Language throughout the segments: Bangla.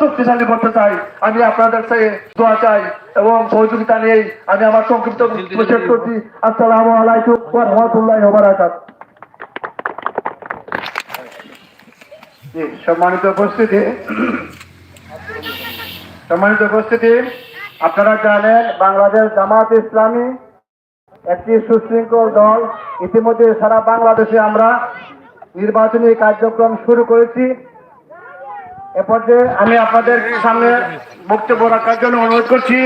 শক্তিশালী করতে চাই। আমি আপনাদের থেকে দোয়া চাই এবং সহযোগিতা নিয়েই আমি আমার সংক্ষিপ্ত শেষ করছি। আসসালামু আলাইকুম ওয়া রাহমাতুল্লাহি ওয়া বারাকাতুহু সম্মানিত উপস্থিতি। সম্মানিত উপস্থিতি আপনারা জানেন বাংলাদেশ জামাত ইসলামী একটি সুশৃঙ্খল দল। ইতিমধ্যে সারা বাংলাদেশে আমরা নির্বাচনী কার্যক্রম শুরু করেছি। এ আমি আপনাদের সামনে বক্তব্য রাখার জন্য অনুরোধ করছি।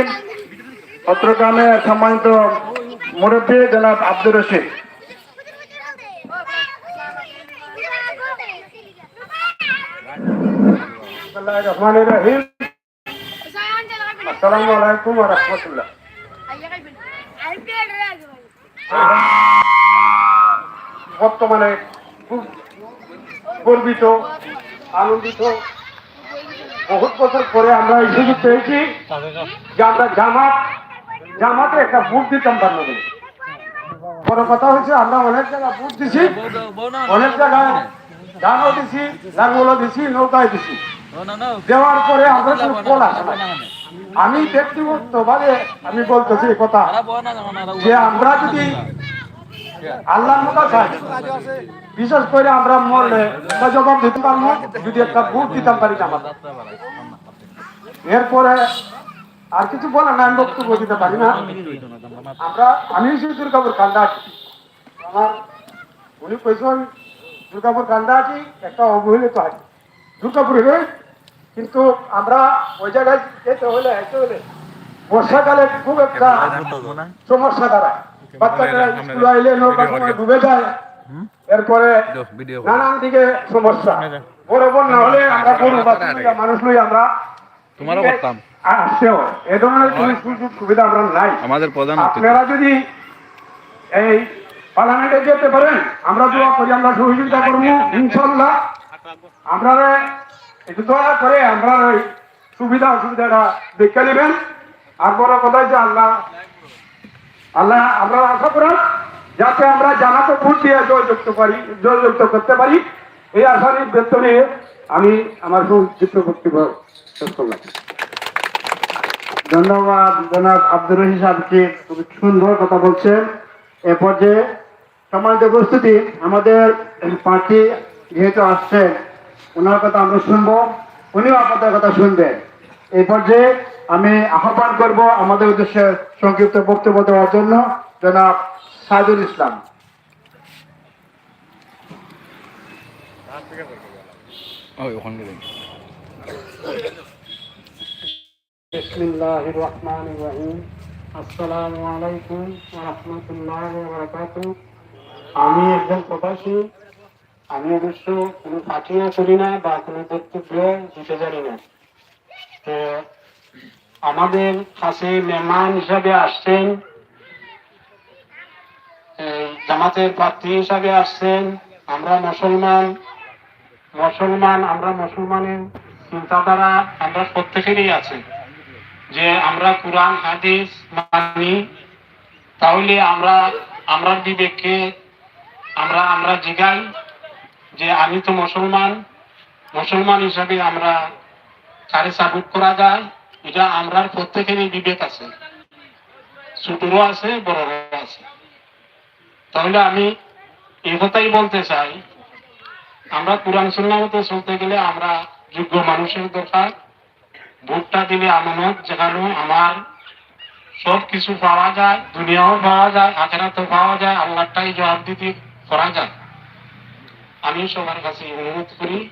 চট্টগ্রামের সম্মানিত মুরব্বী জনাব আব্দুর রশিদ। বিসমিল্লাহির রহমানির রহিম আসসালামু আলাইকুম ওয়া বর্তমানে খুব গর্বিত, আনন্দিত বহুত বছর পরে আমরা এই সুযোগ পেয়েছি। যে আমরা জামাত, জামাতে একটা বুট দিতাম বান্ধবী বড় কথা হয়েছে? আমরা অনেক জায়গায় বুট দিছি। অনেক জায়গায় ধানও দিছি, লাঙ্গলও দিছি নৌকায় দিছি। দেওয়ার পরে আমরা কোনো ফল আসে। আমি ব্যক্তিগতভাবে আমি বলতেছি কথা যে আমরা যদি আল্লাহ চাই বিশেষ করে আমরা মরলে জবাব দিতে পারব যদি একটা ভোট দিতাম পারি না এরপরে আর কিছু বলে না আমি বক্তব্য দিতে পারি না। আমরা আমি দুর্গাপুর কান্দা আছি আমার উনি কইছেন দুর্গাপুর কান্দা আছি একটা অবহেলিত আছি দুর্গাপুরে কিন্তু আমরা ওই জায়গায় যেতে হলে যেতে হলে বর্ষাকালে খুব একটা সমস্যা দাঁড়ায়। বাচ্চাটা স্কুল আইলে নৌকা সময় ডুবে যায়। এরপরে নানান দিকে সমস্যা। বড় বন্যা হলে আমরা গরু বাছুর মানুষ লই আমরা। তোমারও করতাম আসছেও এ ধরনের কোনো সুযোগ সুবিধা আমরা নাই। আমাদের প্রধান আপনারা যদি এই পার্লামেন্টে যেতে পারেন আমরা দোয়া করি আমরা সহযোগিতা করব ইনশাল্লাহ আমরা একটু দয়া করে আমরা সুবিধা অসুবিধাটা দেখে নেবেন। আর বড় কথা যে আল্লাহ আল্লাহ, আমরা আশা করেন যাতে আমরা জানাতে ভোট দিয়ে জয়যুক্ত পারি, জয়যুক্ত করতে পারি। এই ব্যক্ত নিয়ে আমি আমার সংক্ষিপ্ত বক্তব্য শেষ করলাম ধন্যবাদ, জনাব আব্দুর রহিম সাহেবকে খুব সুন্দর কথা বলছেন। এ পর্যায়ে সম্মানিত উপস্থিতি, আমাদের পার্টি যেহেতু আসছেন, ওনার কথা আমরা শুনব, উনিও আপনাদের কথা শুনবেন। এই পর্যায়ে আমি আহ্বান করব আমাদের উদ্দেশ্যে সংক্ষিপ্ত বক্তব্য দেওয়ার জন্য, জনাব সাইদুল ইসলাম। আমি একজন প্রবাসী। আমি অবশ্য কোনো পাঠিয়ে করি না বা কোনো বক্তব্য দিতে জানি না। আমাদের কাছে মেহমান হিসাবে আসছেন জামাতের প্রার্থী হিসাবে আসছেন। আমরা মুসলমান মুসলমান, আমরা মুসলমানের চিন্তাধারা আমরা প্রত্যেকেরই আছে। যে আমরা কোরআন, হাদিস মানি, তাহলে আমরা আমরা বিবেককে, আমরা আমরা জিগাই যে আমি তো মুসলমান মুসলমান হিসাবে আমরা কারে সাপোর্ট করা যায়? এটা আমরার প্রত্যেকেরই বিবেক আছে। ছোটরও আছে, বড়রও আছে। তাহলে আমি এই কথাই বলতে চাই, আমরা কোরআন সুন্নাহ মতো চলতে গেলে আমরা যোগ্য মানুষের দরকার। ভোটটা দিলে আমানত যেখানে আমার। সব কিছু পাওয়া যায়, দুনিয়াও পাওয়া যায়, আখেরাতেও পাওয়া যায় আল্লাহটাই জবাব দিতে করা যায়। আমি সবার কাছে অনুরোধ করি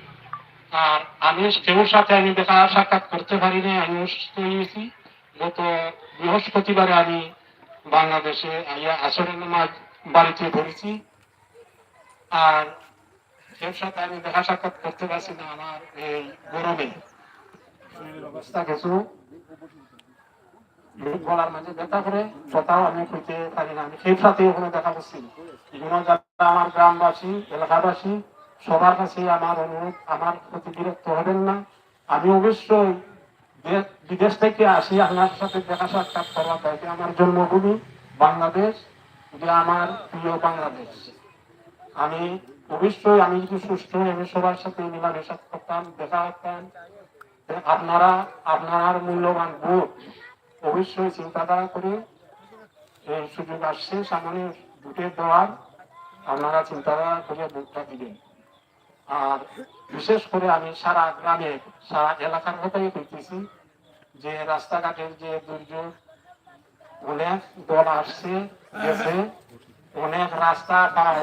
আর আমি কেউর সাথে আমি দেখা সাক্ষাৎ করতে পারি না আমি অসুস্থ হয়েছি গত বৃহস্পতিবারে আমি বাংলাদেশে আসরের নামাজ বাড়িতে পড়েছি। আর কেউর সাথে আমি দেখা সাক্ষাৎ করতে পারছি না আমার এই গরমে। অবস্থা কিছু? গলার মাঝে ব্যথা করে, কথাও আমি পারি না। আমি সেই সাথে ওখানে দেখা করছি। আমার গ্রামবাসী, এলাকাবাসী সবার কাছে আমার অনুরোধ, আমার প্রতি বিরক্ত হবেন না। আমি অবশ্যই বিদেশ থেকে আসি আপনার সাথে দেখা সাক্ষাৎ করা তাইতে আমার জন্মভূমি বাংলাদেশ, যে আমার প্রিয় বাংলাদেশ। আমি অবশ্যই আমি যদি সুস্থ হয়ে আমি সবার সাথে মিলামেশা করতাম, দেখা করতাম আপনারা, আপনার মূল্যবান ভোট, অবশ্যই চিন্তাধারা করে এই সুযোগ আসছে, সামনে ভোটের দেওয়ার আপনারা চিন্তাধারা করে ভোটটা দিবেন। আর বিশেষ করে আমি সারা গ্রামে, সারা এলাকার কথাই বলতেছি যে রাস্তাঘাটের যে দুর্যোগ, অনেক দল আসছে, গেছে, অনেক রাস্তা বা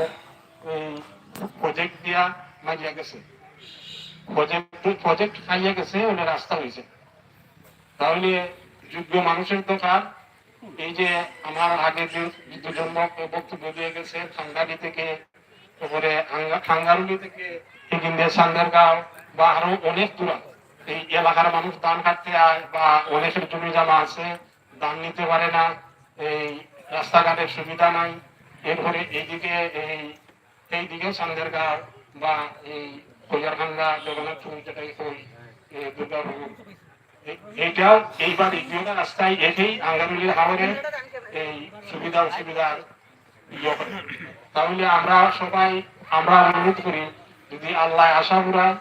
এই প্রজেক্ট দিয়া মারিয়া গেছে। প্রজেক্ট প্রজেক্ট খাইয়া গেছে ওনে রাস্তা হয়েছে তাহলে যোগ্য মানুষের দরকার। এই যে আমার আগে যে দুজন বক- বক্তব্য দিয়ে গেছে, খাঙ্গালি থেকে, তারপরে খাঙ্গারুলি থেকে এখানে সান্দারগাঁও বা আরও অনেক দূর এই এলাকার মানুষ ধান কাটতে আয় বা অনেকের জমি জমা আছে, ধান নিতে পারে না, এই রাস্তাঘাটের সুবিধা নাই। এরপরে এইদিকে এই, এইদিকে সান্দারগাঁও বা এই কৈয়ারখাঙ্গা জগন্নাথপুর যেটাই হই দুর্গাপুর। এইটাও এইবার এই রাস্তায় এসেই আঙ্গারুলির হাওড়ে এই সুবিধা অসুবিধার ইয়ে। তাহলে আমরা সবাই, আমরা অনুরোধ করি যদি আল্লাহ আশা করায়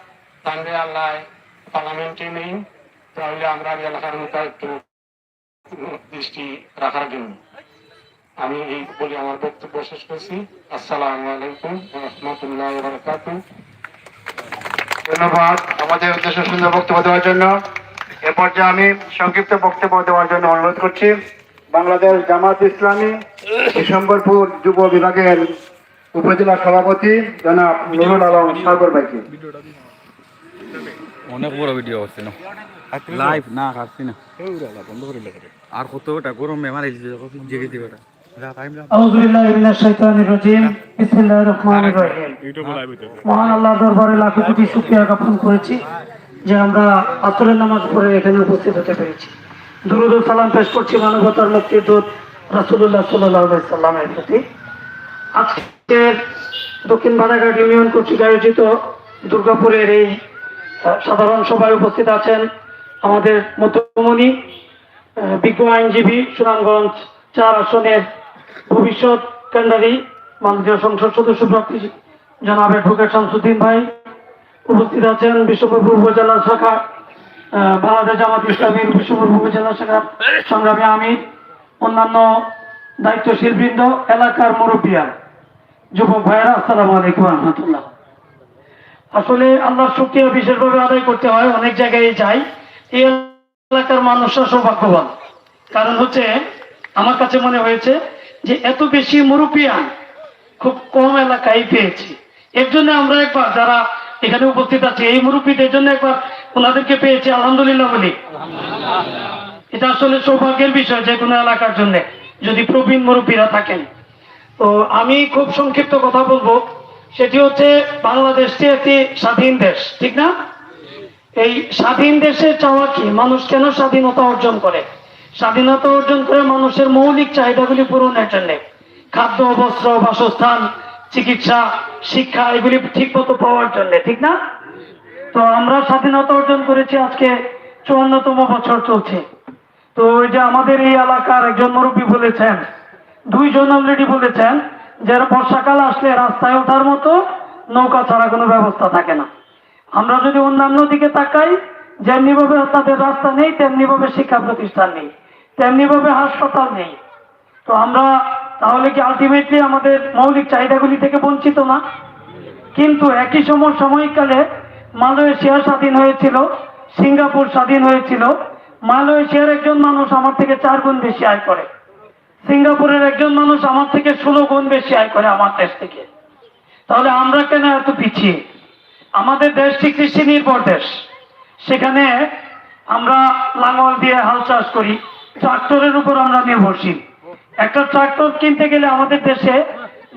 তাহলে আল্লাহ পার্লামেন্টে নেই, তাহলে আমরা এলাকার মতো একটু দৃষ্টি রাখার জন্য। আমি এই বলে আমার বক্তব্য শেষ করছি। আসসালামু আলাইকুম ধন্যবাদ আমাদের উদ্দেশ্য সুন্দর বক্তব্য দেওয়ার জন্য। এ পর্যায়ে আমি সংক্ষিপ্ত বক্তব্য দেওয়ার জন্য অনুরোধ করছি। বাংলাদেশ জামাত ইসলামী, ডিসেম্বরপুর যুব বিভাগের উপজেলা সভাপতি জনাব নুরুল আলম সাগর ভাইকে। অনেক বড় ভিডিও হচ্ছে না। লাইভ না কাটছি না। বন্ধ করে আর গরম মেমার এসেছে জেগে দিবে ওটা যে আমরা এখানে উপস্থিত হতে পেরেছি। করছি মানবতার মুক্তির দূত রাসুল্লাহ সাল্লামের প্রতি। আজকের দক্ষিণ বানাঘাট ইউনিয়ন কর্তৃক আয়োজিত দুর্গাপুরের এই সাধারণ সভায় উপস্থিত আছেন আমাদের মধ্যমণি বিজ্ঞ আইনজীবী সুনামগঞ্জ চার আসনের ভবিষ্যৎ কেন্দ্রারি মাননীয় সংসদ সদস্য প্রার্থী জনাব অ্যাডভোকেট শামসুদ্দিন ভাই উপস্থিত আছেন বিশ্বপ্রভু উপজেলা শাখা বাংলাদেশ জামাত ইসলামীর বিশ্বপ্রভু উপজেলা শাখার সংগ্রামী আমির, অন্যান্য দায়িত্বশীল বৃন্দ এলাকার মুরব্বিয়ান যুবক ভাইয়েরা, আসসালামু আলাইকুম রহমতুল্লাহ। আসলে আল্লাহর শুক্রিয়া বিশেষভাবে আদায় করতে হয়, অনেক জায়গায় যাই। এই এলাকার মানুষরা সৌভাগ্যবান। কারণ হচ্ছে, আমার কাছে মনে হয়েছে যে এত বেশি মুরব্বিয়ান খুব কম এলাকায় পেয়েছি। এর জন্য আমরা একবার যারা এখানে উপস্থিত আছে, এই মুরব্বীদের জন্য একবার ওনাদেরকে পেয়েছি, আলহামদুলিল্লাহ বলি। এটা আসলে সৌভাগ্যের বিষয় যে কোনো এলাকার জন্য, যদি প্রবীণ মুরব্বীরা থাকেন। তো আমি খুব সংক্ষিপ্ত কথা বলব। সেটি হচ্ছে বাংলাদেশ একটি স্বাধীন দেশ, ঠিক না? এই স্বাধীন দেশের চাওয়া কি? মানুষ কেন স্বাধীনতা অর্জন করে? স্বাধীনতা অর্জন করে মানুষের মৌলিক চাহিদাগুলি পূরণের জন্য খাদ্য, বস্ত্র, বাসস্থান, চিকিৎসা, শিক্ষা, এগুলি ঠিক মতো পাওয়ার জন্য, ঠিক না? তো আমরা স্বাধীনতা অর্জন করেছি আজকে চুয়ান্নতম বছর চলছে। তো ওই যে আমাদের এই এলাকার একজন মুরব্বী বলেছেন দুইজন অলরেডি বলেছেন যে বর্ষাকাল আসলে রাস্তায় ওঠার মতো নৌকা ছাড়া কোনো ব্যবস্থা থাকে না। আমরা যদি অন্যান্য দিকে তাকাই যেমনি ভাবে তাদের রাস্তা নেই তেমনি ভাবে শিক্ষা প্রতিষ্ঠান নেই তেমনি ভাবে হাসপাতাল নেই। তো আমরা তাহলে কি আলটিমেটলি আমাদের মৌলিক চাহিদাগুলি থেকে বঞ্চিত না? কিন্তু একই সময় সময়কালে মালয়েশিয়া স্বাধীন হয়েছিল, সিঙ্গাপুর স্বাধীন হয়েছিল। মালয়েশিয়ার একজন মানুষ আমার থেকে চার গুণ বেশি আয় করে। সিঙ্গাপুরের একজন মানুষ আমার থেকে ষোলো গুণ বেশি আয় করে আমার দেশ থেকে। তাহলে আমরা কেন এত পিছিয়ে? আমাদের দেশটি কৃষি নির্ভর দেশ। সেখানে আমরা লাঙল দিয়ে হাল চাষ করি, ট্রাক্টরের উপর আমরা নির্ভরশীল। একটা ট্রাক্টর কিনতে গেলে আমাদের দেশে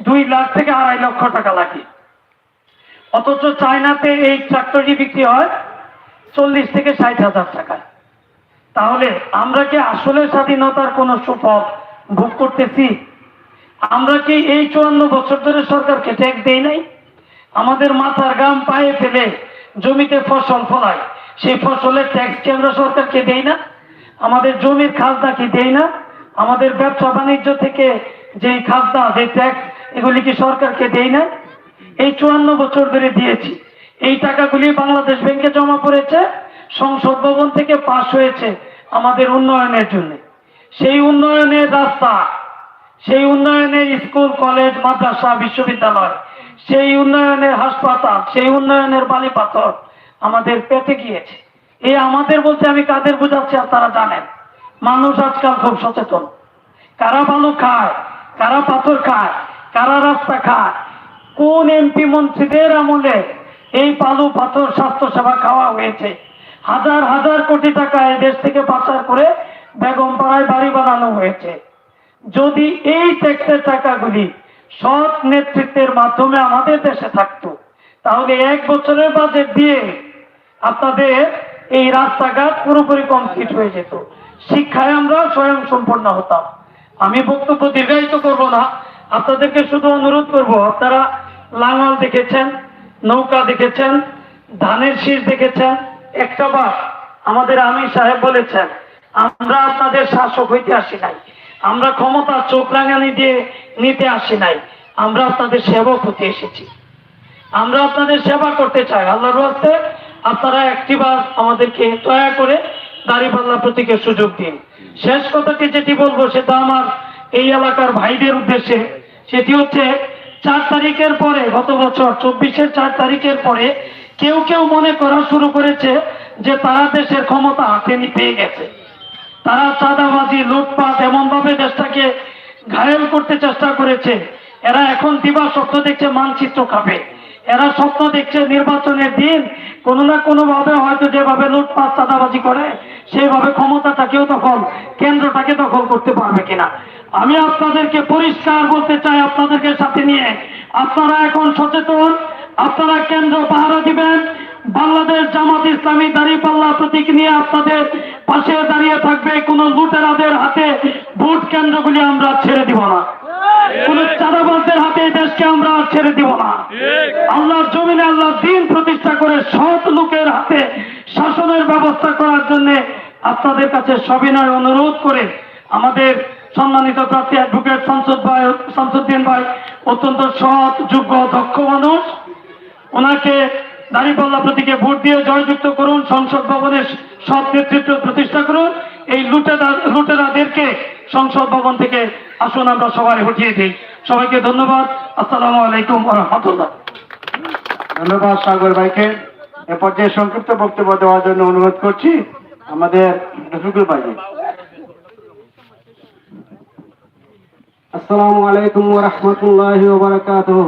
দুই লাখ থেকে আড়াই লক্ষ টাকা লাগে। অথচ চায়নাতে এই ট্রাক্টরটি বিক্রি হয় চল্লিশ থেকে ষাট হাজার টাকা তাহলে আমরা কি আসলে স্বাধীনতার কোনো সুফল ভোগ করতেছি। আমরা কি এই চুয়ান্ন বছর ধরে সরকারকে ট্যাক্স দেই নাই? আমাদের মাথার গাম পায়ে ফেলে জমিতে ফসল ফলায়। সেই ফসলের ট্যাক্স কি আমরা সরকারকে দেই না? আমাদের জমির খাজনা কি দেই না? আমাদের ব্যবসা বাণিজ্য থেকে যে খাজনা, যে ট্যাক্স, এগুলি কি সরকারকে দেই না এই চুয়ান্ন বছর ধরে দিয়েছি। এই টাকাগুলি বাংলাদেশ ব্যাংকে জমা পড়েছে, সংসদ ভবন থেকে পাশ হয়েছে আমাদের উন্নয়নের জন্য। সেই উন্নয়নের রাস্তা, সেই উন্নয়নের স্কুল, কলেজ, মাদ্রাসা, বিশ্ববিদ্যালয়, সেই উন্নয়নের হাসপাতাল, সেই উন্নয়নের বালি পাথর আমাদের পেতে গিয়েছে। এই আমাদের বলতে আমি কাদের বোঝাচ্ছি আপনারা জানেন। মানুষ আজকাল খুব সচেতন। কারা বালু খায়, কারা পাথর খায়, কারা রাস্তা খায়, কোন এমপি মন্ত্রীদের আমলে এই বালু পাথর স্বাস্থ্য সেবা খাওয়া হয়েছে? হাজার হাজার কোটি টাকা এই দেশ থেকে পাচার করে বেগম পাড়ায় বাড়ি বানানো হয়েছে। যদি এই ট্যাক্সের টাকাগুলি সৎ নেতৃত্বের মাধ্যমে আমাদের দেশে থাকতো, তাহলে এক বছরের বাজেট দিয়ে আপনাদের এই রাস্তাঘাট পুরোপুরি কমপ্লিট হয়ে যেত। শিক্ষায় আমরা স্বয়ং সম্পন্ন হতাম। আমি বক্তব্য দীর্ঘায়িত করব না। আপনাদেরকে শুধু অনুরোধ করব, আপনারা লাঙল দেখেছেন, নৌকা দেখেছেন, ধানের শীষ দেখেছেন, একটা বার আমাদের আমির সাহেব বলেছেন আমরা আপনাদের শাসক হইতে আসি নাই। আমরা ক্ষমতা চোখ রাঙানি দিয়ে নিতে আসি নাই। আমরা আপনাদের সেবক হতে এসেছি। আমরা আপনাদের সেবা করতে চাই। আল্লাহর হস্তে আপনারা একটিবার আমাদেরকে দয়া করে দাঁড়িপাল্লা প্রতীকের সুযোগ দিন। শেষ কথাটি যেটি বলব, সেটা আমার এই এলাকার ভাইদের উদ্দেশ্যে। সেটি হচ্ছে, চার তারিখের পরে, গত বছর, চব্বিশের চার তারিখের পরে কেউ কেউ মনে করা শুরু করেছে যে তারা দেশের ক্ষমতা হাতে পেয়ে গেছে। তারা চাঁদাবাজি, লুটপাট এমন ভাবে দেশটাকে ঘায়েল করতে চেষ্টা করেছে। এরা এখন দিবা স্বপ্ন দেখছে, মানচিত্র খাবে। এরা স্বপ্ন দেখছে নির্বাচনের দিন কোনো না কোনো ভাবে হয়তো যেভাবে লুটপাট, চাঁদাবাজি করে, সেইভাবে ক্ষমতাটাকেও দখল, কেন্দ্রটাকে দখল করতে পারবে কিনা। আমি আপনাদেরকে পরিষ্কার বলতে চাই আপনাদেরকে সাথে নিয়ে। আপনারা এখন সচেতন, আপনারা কেন্দ্র পাহারা দিবেন বাংলাদেশ জামাত ইসলামী দাঁড়িপাল্লা প্রতীক নিয়ে আপনাদের পাশে দাঁড়িয়ে থাকবে। কোন লুটেরাদের হাতে ভোট কেন্দ্রগুলি আমরা ছেড়ে দিব না। কোন চাঁদাবাজদের হাতে দেশকে আমরা ছেড়ে দিব না। আল্লাহর জমিনে আল্লাহ দিন প্রতিষ্ঠা করে সৎ লোকের হাতে শাসনের ব্যবস্থা করার জন্য আপনাদের কাছে সবিনয় অনুরোধ করে আমাদের সম্মানিত প্রার্থী অ্যাডভোকেট সংসদ ভাই, শামসুদ্দিন ভাই, অত্যন্ত সৎ, যোগ্য, দক্ষ মানুষ। ওনাকে দাঁড়িপাল্লা প্রতীকে ভোট দিয়ে জয়যুক্ত করুন, সংসদ ভবনের সব নেতৃত্ব প্রতিষ্ঠা করুন। এই লুটেরা, লুটেরাদেরকে সংসদ ভবন থেকে আসুন, আমরা সবাই হটিয়ে দিই। সবাইকে ধন্যবাদ। আসসালামু আলাইকুম রহমতুল্লাহ। ধন্যবাদ সাগর ভাইকে। এ পর্যায়ে সংক্ষিপ্ত বক্তব্য দেওয়ার জন্য অনুরোধ করছি আমাদের রফিকুল ভাইকে আসসালামু আলাইকুম রাহমাতুল্লাহি বারাকাতুহু।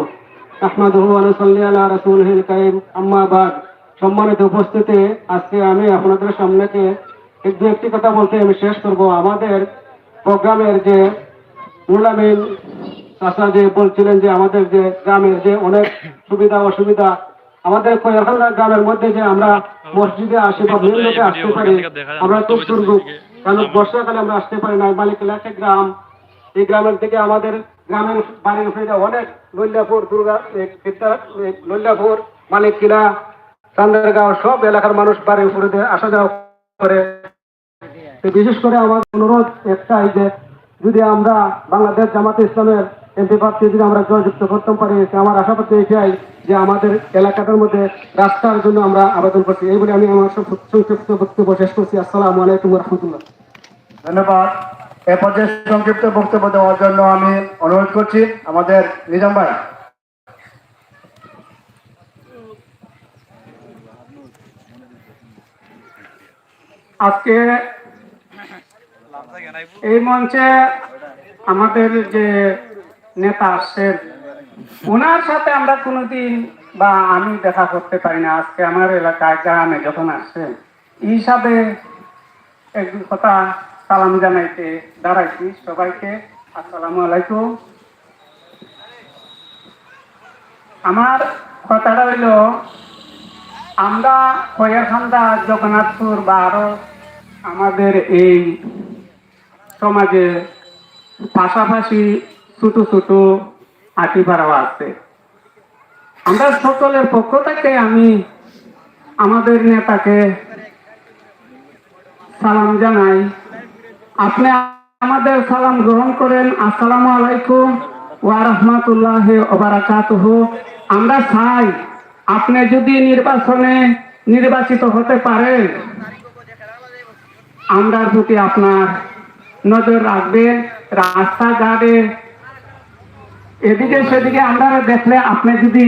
সম্মানিত উপস্থিতি, আজকে আমি আপনাদের দু একটি কথা বলতে আমি শেষ করব। আমাদের প্রোগ্রামের যে যে বলছিলেন যে আমাদের যে গ্রামের যে অনেক সুবিধা, অসুবিধা, আমাদের গ্রামের মধ্যে যে আমরা মসজিদে আসি বা বিভিন্ন লোকে আসতে পারি, আমরা খুব দুর্ভোগ। কারণ বর্ষাকালে আমরা আসতে পারি না। মালিক গ্রাম। এই গ্রামের থেকে আমাদের গ্রামের বাড়ির উপরে অনেক লল্যাপুর, দুর্গা লল্যাপুর মালিক কিলা চান্দারগাঁও সব এলাকার মানুষ বাড়ির উপরে আসা যাওয়া করে। বিশেষ করে আমার অনুরোধ একটাই যে, যদি আমরা বাংলাদেশ জামাতে ইসলামের এমপি প্রার্থী যদি আমরা জয়যুক্ত করতে পারি আমার আশা করতে এটাই যে আমাদের এলাকাটার মধ্যে রাস্তার জন্য আমরা আবেদন করছি। এই বলে আমি আমার সংক্ষিপ্ত বক্তব্য শেষ করছি। আসসালামু আলাইকুম রহমতুল্লাহ। ধন্যবাদ। এ পর্যায়ে সংক্ষিপ্ত বক্তব্য দেওয়ার জন্য আমি অনুরোধ করছি আমাদের নিজাম ভাই। আজকে এই মঞ্চে আমাদের যে নেতা আসছেন ওনার সাথে আমরা কোনোদিন বা আমি দেখা করতে পারি না। আজকে আমার এলাকায় গ্রামে যখন আসছেন এই হিসাবে একটু কথা সালাম জানাইতে দাঁড়াইছি সবাইকে। আসসালামু আলাইকুম। আমার কথাটা হইল, আমরা খয়াখান্দা জগন্নাথপুর বা আরও আমাদের এই সমাজে পাশাপাশি ছোট ছোট আটিপাড়াও আছে। আমরা সকলের পক্ষ থেকে আমি আমাদের নেতাকে সালাম জানাই। আপনি আমাদের সালাম গ্রহণ করেন। আসসালামু আলাইকুম ওয়া রাহমাতুল্লাহি আমরা চাই আপনি যদি নির্বাচনে নির্বাচিত হতে পারেন আমরার প্রতি আপনার নজর রাখবেন রাস্তাঘাটে। এদিকে সেদিকে আমরা দেখলে আপনি যদি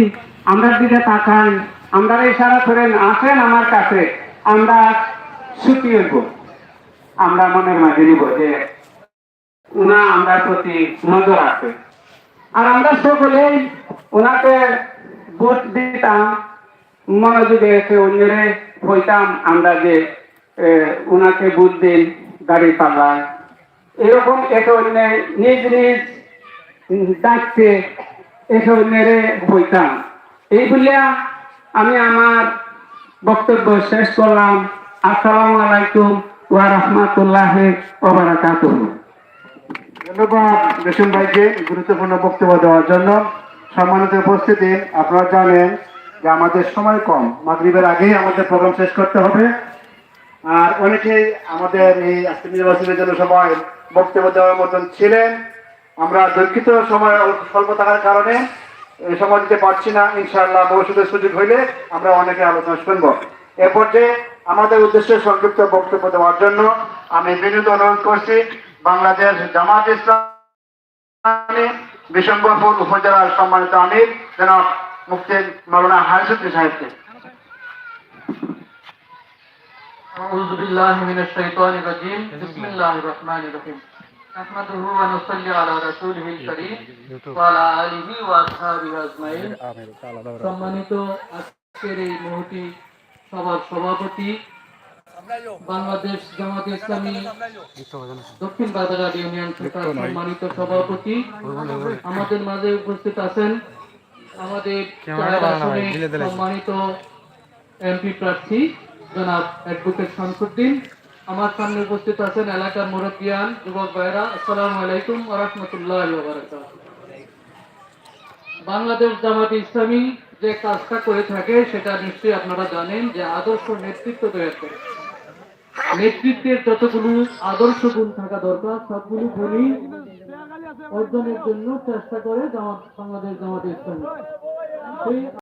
আমরা দিকে তাকান আমরা ইশারা করেন, আসেন আমার কাছে, আমরা হইব আমরা মনের মাঝে নিব যে উনা আমরা প্রতি নজর আছে। আর আমরা সকলেই ওনাকে ভোট দিতাম, মনোযোগে এসে অন্যরে হইতাম আমরা যে ওনাকে ভোট দিন গাড়ি পাল্লায়। এরকম একে অন্য নিজ নিজ ডাকতে এসে অন্যরে হইতাম। এই বলিয়া আমি আমার বক্তব্য শেষ করলাম। আসসালামু আলাইকুম। ওয়া ধন্যবাদ রেশম ভাইকে গুরুত্বপূর্ণ বক্তব্য দেওয়ার জন্য। সম্মানিত উপস্থিতি, আপনারা জানেন যে আমাদের সময় কম। মাগরিবের আগেই আমাদের প্রোগ্রাম শেষ করতে হবে। আর অনেকেই আমাদের এই আজকে নির্বাচনের জন্য সবাই বক্তব্য দেওয়ার মতন ছিলেন। আমরা দুঃখিত সময় স্বল্প থাকার কারণে সময় দিতে পারছি না। ইনশাআল্লাহ ভবিষ্যতে সুযোগ হইলে আমরা অনেকে আলোচনা শুনব। এ পর্যায়ে আমাদের উদ্দেশ্যে সংক্ষিপ্ত বক্তব্য দেওয়ার জন্য আমি বিনীত অনুরোধ করছি বাংলাদেশ জামাত ইসলামী বিশম্বরপুর উপজেলার সম্মানিত আমির জনাব মুফতি মাওলানা হারিসুদ্দিন সাহেবকে أعوذ بالله من الشيطان الرجيم بسم الله الرحمن الرحيم نحمده ونصلي على رسوله الكريم وعلى آله وأصحابه أجمعين সম্মানিত আজকের এই মহতি সভার সভাপতি বাংলাদেশ জামাত ইসলামী দক্ষিণ বাজার ইউনিয়ন শাখার সম্মানিত সভাপতি। আমাদের মাঝে উপস্থিত আছেন আমাদের সম্মানিত এমপি প্রার্থী জনাব অ্যাডভোকেট শামসুদ্দিন। আমার সামনে উপস্থিত আছেন এলাকার মুরব্বিয়ান যুবক ভাইরা আসসালামু আলাইকুম ওয়া রাহমাতুল্লাহি ওয়া বারাকাতুহু। বাংলাদেশ জামাত ইসলামী যে কাজটা করে থাকে, সেটা নিশ্চয়ই আপনারা জানেন যে আদর্শ নেতৃত্ব তৈরি করে। নেতৃত্বের যতগুলো আদর্শ গুণ থাকা দরকার, সবগুলো গুণই অর্জনের জন্য চেষ্টা করে জামাত বাংলাদেশ জামাত ইসলামী।